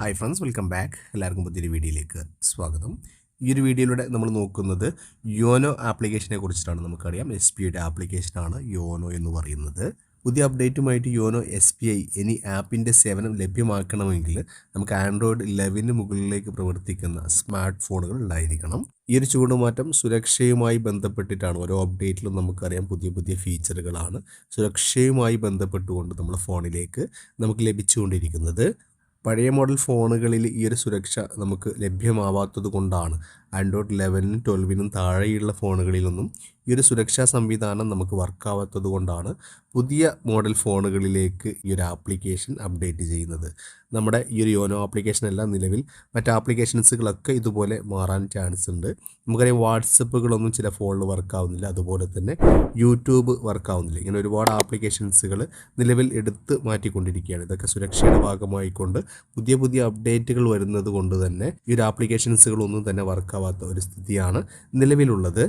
Hi friends welcome back എല്ലാവർക്കും പുതിയൊരു വീഡിയോയിലേക്ക് സ്വാഗതം. ഈ ഒരു വീഡിയോയിലൂടെ നമ്മൾ നോക്കുന്നത് യോനോ ആപ്ലിക്കേഷനെ കുറിച്ചിട്ടാണ്. നമുക്കറിയാം എസ് ബി ഐയുടെ ആപ്ലിക്കേഷനാണ് യോനോ എന്ന് പറയുന്നത്. പുതിയ അപ്ഡേറ്റുമായിട്ട് യോനോ എസ് ബി ഐ ഇനി ആപ്പിന്റെ സേവനം ലഭ്യമാക്കണമെങ്കിൽ നമുക്ക് ആൻഡ്രോയിഡ് ലെവന് മുകളിലേക്ക് പ്രവർത്തിക്കുന്ന സ്മാർട്ട് ഫോണുകൾ ഉണ്ടായിരിക്കണം. ഈ ഒരു ചൂടുമാറ്റം സുരക്ഷയുമായി ബന്ധപ്പെട്ടിട്ടാണ് ഓരോ അപ്ഡേറ്റിലും നമുക്കറിയാം പുതിയ പുതിയ ഫീച്ചറുകളാണ് സുരക്ഷയുമായി ബന്ധപ്പെട്ടുകൊണ്ട് നമ്മുടെ ഫോണിലേക്ക് നമുക്ക് ലഭിച്ചുകൊണ്ടിരിക്കുന്നത്. പഴയ മോഡൽ ഫോണുകളിൽ ഈ ഒരു സുരക്ഷ നമുക്ക് ലഭ്യമാവാത്തത് കൊണ്ടാണ് ആൻഡ്രോയിഡ് ലെവനും ട്വൽവിനും താഴെയുള്ള ഫോണുകളിലൊന്നും ഈ ഒരു സുരക്ഷാ സംവിധാനം നമുക്ക് വർക്കാവാത്തത് കൊണ്ടാണ് പുതിയ മോഡൽ ഫോണുകളിലേക്ക് ഈ ഒരു ആപ്ലിക്കേഷൻ അപ്ഡേറ്റ് ചെയ്യുന്നത്. നമ്മുടെ ഈ ഒരു യോനോ ആപ്ലിക്കേഷൻ എല്ലാം നിലവിൽ മറ്റ് ആപ്ലിക്കേഷൻസുകളൊക്കെ ഇതുപോലെ മാറാൻ ചാൻസ് ഉണ്ട്. നമുക്കറിയാം വാട്സപ്പുകളൊന്നും ചില ഫോണിൽ വർക്കാവുന്നില്ല അതുപോലെ തന്നെ യൂട്യൂബ് വർക്കാവുന്നില്ല ഇങ്ങനെ ഒരുപാട് ആപ്ലിക്കേഷൻസുകൾ നിലവിൽ എടുത്ത് മാറ്റിക്കൊണ്ടിരിക്കുകയാണ്. ഇതൊക്കെ സുരക്ഷയുടെ ഭാഗമായിക്കൊണ്ട് പുതിയ പുതിയ അപ്ഡേറ്റുകൾ വരുന്നത് കൊണ്ട് തന്നെ ഈ ഒരു ആപ്ലിക്കേഷൻസുകളൊന്നും തന്നെ വർക്കാവാത്ത ഒരു സ്ഥിതിയാണ് നിലവിലുള്ളത്.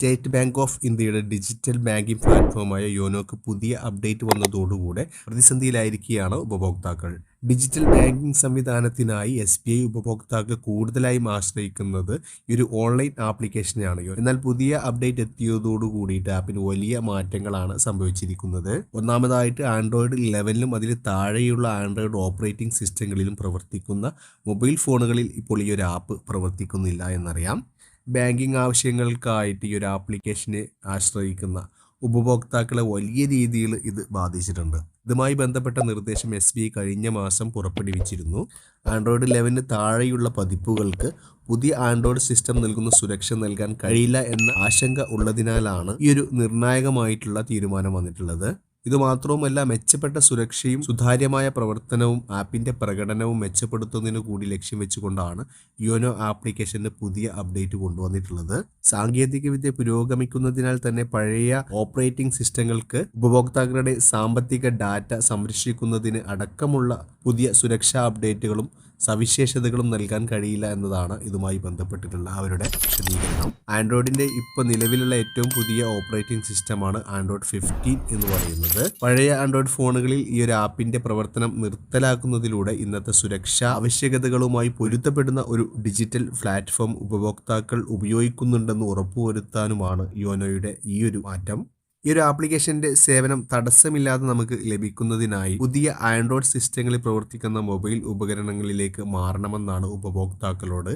സ്റ്റേറ്റ് ബാങ്ക് ഓഫ് ഇന്ത്യയുടെ ഡിജിറ്റൽ ബാങ്കിംഗ് പ്ലാറ്റ്ഫോമായ യോനോക്ക് പുതിയ അപ്ഡേറ്റ് വന്നതോടുകൂടെ പ്രതിസന്ധിയിലായിരിക്കുകയാണ് ഉപഭോക്താക്കൾ. ഡിജിറ്റൽ ബാങ്കിംഗ് സംവിധാനത്തിനായി എസ് ബി ഐ ഉപഭോക്താക്കൾ കൂടുതലായും ആശ്രയിക്കുന്നത് ഈ ഒരു ഓൺലൈൻ ആപ്ലിക്കേഷനാണ് എന്നാൽ പുതിയ അപ്ഡേറ്റ് എത്തിയതോടു കൂടിയിട്ട് ആപ്പിന് വലിയ മാറ്റങ്ങളാണ് സംഭവിച്ചിരിക്കുന്നത്. ഒന്നാമതായിട്ട് ആൻഡ്രോയിഡ് ലെവലിലും അതിൽ താഴെയുള്ള ആൻഡ്രോയിഡ് ഓപ്പറേറ്റിംഗ് സിസ്റ്റങ്ങളിലും പ്രവർത്തിക്കുന്ന മൊബൈൽ ഫോണുകളിൽ ഇപ്പോൾ ഈ ഒരു ആപ്പ് പ്രവർത്തിക്കുന്നില്ല എന്നറിയാം. ബാങ്കിങ് ആവശ്യങ്ങൾക്കായിട്ട് ഈ ഒരു ആപ്ലിക്കേഷനെ ആശ്രയിക്കുന്ന ഉപഭോക്താക്കളെ വലിയ രീതിയിൽ ഇത് ബാധിച്ചിട്ടുണ്ട്. ഇതുമായി ബന്ധപ്പെട്ട നിർദ്ദേശം എസ് ബി കഴിഞ്ഞ മാസം പുറപ്പെടുവിച്ചിരുന്നു. ആൻഡ്രോയിഡ് ലെവന് താഴെയുള്ള പതിപ്പുകൾക്ക് പുതിയ ആൻഡ്രോയിഡ് സിസ്റ്റം നൽകുന്ന സുരക്ഷ നൽകാൻ കഴിയില്ല എന്ന ആശങ്ക ഉള്ളതിനാലാണ് ഈ ഒരു നിർണായകമായിട്ടുള്ള തീരുമാനം വന്നിട്ടുള്ളത്. ഇതുമാത്രവുമല്ല മെച്ചപ്പെട്ട സുരക്ഷയും സുതാര്യമായ പ്രവർത്തനവും ആപ്പിന്റെ പ്രകടനവും മെച്ചപ്പെടുത്തുന്നതിന് കൂടി ലക്ഷ്യം വെച്ചുകൊണ്ടാണ് യോനോ ആപ്ലിക്കേഷന്റെ പുതിയ അപ്ഡേറ്റ് കൊണ്ടുവന്നിട്ടുള്ളത്. സാങ്കേതികവിദ്യ പുരോഗമിക്കുന്നതിനാൽ തന്നെ പഴയ ഓപ്പറേറ്റിംഗ് സിസ്റ്റങ്ങൾക്ക് ഉപഭോക്താക്കളുടെ സാമ്പത്തിക ഡാറ്റ സംരക്ഷിക്കുന്നതിന് അടക്കമുള്ള പുതിയ സുരക്ഷാ അപ്ഡേറ്റുകളും സവിശേഷതകളും നൽകാൻ കഴിയില്ല എന്നതാണ് ഇതുമായി ബന്ധപ്പെട്ടിട്ടുള്ള അവരുടെ വിശദീകരണം. ആൻഡ്രോയിഡിന്റെ ഇപ്പോൾ നിലവിലുള്ള ഏറ്റവും പുതിയ ഓപ്പറേറ്റിംഗ് സിസ്റ്റമാണ് ആൻഡ്രോയിഡ് ഫിഫ്റ്റീൻ എന്ന് പറയുന്നത്. പഴയ ആൻഡ്രോയിഡ് ഫോണുകളിൽ ഈ ഒരു ആപ്പിന്റെ പ്രവർത്തനം നിർത്തലാക്കുന്നതിലൂടെ ഇന്നത്തെ സുരക്ഷാ ആവശ്യകതകളുമായി പൊരുത്തപ്പെടുന്ന ഒരു ഡിജിറ്റൽ പ്ലാറ്റ്ഫോം ഉപഭോക്താക്കൾ ഉപയോഗിക്കുന്നുണ്ടെന്ന് ഉറപ്പുവരുത്താനുമാണ് യോനോയുടെ ഈ ഒരു മാറ്റം. ഈ ഒരു ആപ്ലിക്കേഷന്റെ സേവനം തടസ്സമില്ലാതെ നമുക്ക് ലഭിക്കുന്നതിനായി പുതിയ ആൻഡ്രോയിഡ് സിസ്റ്റങ്ങളിൽ പ്രവർത്തിക്കുന്ന മൊബൈൽ ഉപകരണങ്ങളിലേക്ക് മാറണമെന്നാണ് ഉപഭോക്താക്കളോട്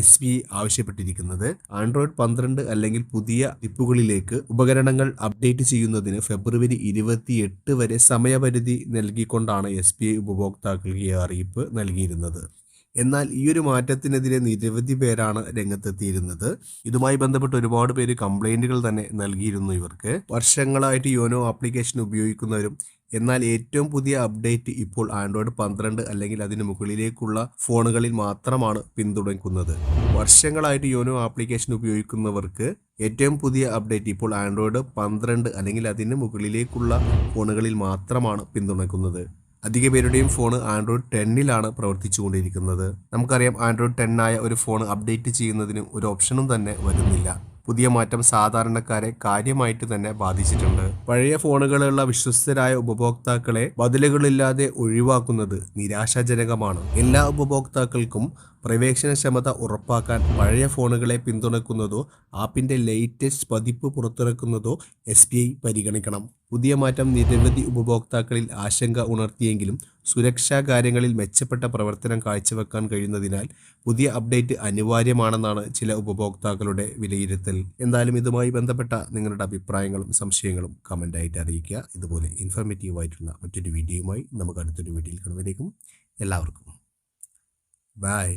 എസ് ബി ആവശ്യപ്പെട്ടിരിക്കുന്നത്. ആൻഡ്രോയിഡ് പന്ത്രണ്ട് അല്ലെങ്കിൽ പുതിയ ടിപ്പുകളിലേക്ക് ഉപകരണങ്ങൾ അപ്ഡേറ്റ് ചെയ്യുന്നതിന് ഫെബ്രുവരി ഇരുപത്തിയെട്ട് വരെ സമയപരിധി നൽകിക്കൊണ്ടാണ് എസ് ബി ഐ ഉപഭോക്താക്കൾക്ക് ഈ അറിയിപ്പ് നൽകിയിരുന്നത്. എന്നാൽ ഈ ഒരു മാറ്റത്തിനെതിരെ നിരവധി പേരാണ് രംഗത്തെത്തിയിരുന്നത്. ഇതുമായി ബന്ധപ്പെട്ട് ഒരുപാട് പേര് കംപ്ലൈന്റുകൾ തന്നെ നൽകിയിരുന്നു ഇവർക്ക്. വർഷങ്ങളായിട്ട് യോനോ ആപ്ലിക്കേഷൻ ഉപയോഗിക്കുന്നവരും എന്നാൽ ഏറ്റവും പുതിയ അപ്ഡേറ്റ് ഇപ്പോൾ ആൻഡ്രോയിഡ് പന്ത്രണ്ട് അല്ലെങ്കിൽ അതിന് മുകളിലേക്കുള്ള ഫോണുകളിൽ മാത്രമാണ് പിന്തുണയ്ക്കുന്നത്. വർഷങ്ങളായിട്ട് യോനോ ആപ്ലിക്കേഷൻ ഉപയോഗിക്കുന്നവർക്ക് ഏറ്റവും പുതിയ അപ്ഡേറ്റ് ഇപ്പോൾ ആൻഡ്രോയിഡ് പന്ത്രണ്ട് അല്ലെങ്കിൽ അതിന് മുകളിലേക്കുള്ള ഫോണുകളിൽ മാത്രമാണ് പിന്തുണയ്ക്കുന്നത്. അധിക പേരുടെയും ഫോൺ ആൻഡ്രോയിഡ് ടെന്നിലാണ് പ്രവർത്തിച്ചുകൊണ്ടിരിക്കുന്നത്. നമുക്കറിയാം ആൻഡ്രോയിഡ് ടെൻ ആയ ഒരു ഫോൺ അപ്ഡേറ്റ് ചെയ്യുന്നതിനും ഒരു ഓപ്ഷനും തന്നെ വരുന്നില്ല. പുതിയ മാറ്റം സാധാരണക്കാരെ കാര്യമായിട്ട് തന്നെ ബാധിച്ചിട്ടുണ്ട്. പഴയ ഫോണുകളുള്ള വിശ്വസ്തരായ ഉപഭോക്താക്കളെ ബദലുകളില്ലാതെ ഒഴിവാക്കുന്നത് നിരാശാജനകമാണ്. എല്ലാ ഉപഭോക്താക്കൾക്കും പ്രവേശനക്ഷമത ഉറപ്പാക്കാൻ പഴയ ഫോണുകളെ പിന്തുണക്കുന്നതോ ആപ്പിന്റെ ലേറ്റസ്റ്റ് പതിപ്പ് പുറത്തിറക്കുന്നതോ എസ് പരിഗണിക്കണം. പുതിയ മാറ്റം നിരവധി ഉപഭോക്താക്കളിൽ ആശങ്ക ഉണർത്തിയെങ്കിലും സുരക്ഷാ കാര്യങ്ങളിൽ മെച്ചപ്പെട്ട പ്രവർത്തനം കാഴ്ചവെക്കാൻ കഴിയുന്നതിനാൽ പുതിയ അപ്ഡേറ്റ് അനിവാര്യമാണെന്നാണ് ചില ഉപഭോക്താക്കളുടെ വിലയിരുത്തൽ. എന്തായാലും ഇതുമായി ബന്ധപ്പെട്ട നിങ്ങളുടെ അഭിപ്രായങ്ങളും സംശയങ്ങളും കമന്റായിട്ട് അറിയിക്കുക. ഇതുപോലെ ഇൻഫർമേറ്റീവ് ആയിട്ടുള്ള മറ്റൊരു വീഡിയോയുമായി നമുക്ക് അടുത്തൊരു വീഡിയോയിൽ കാണുമ്പോഴേക്കും എല്ലാവർക്കും. ബൈ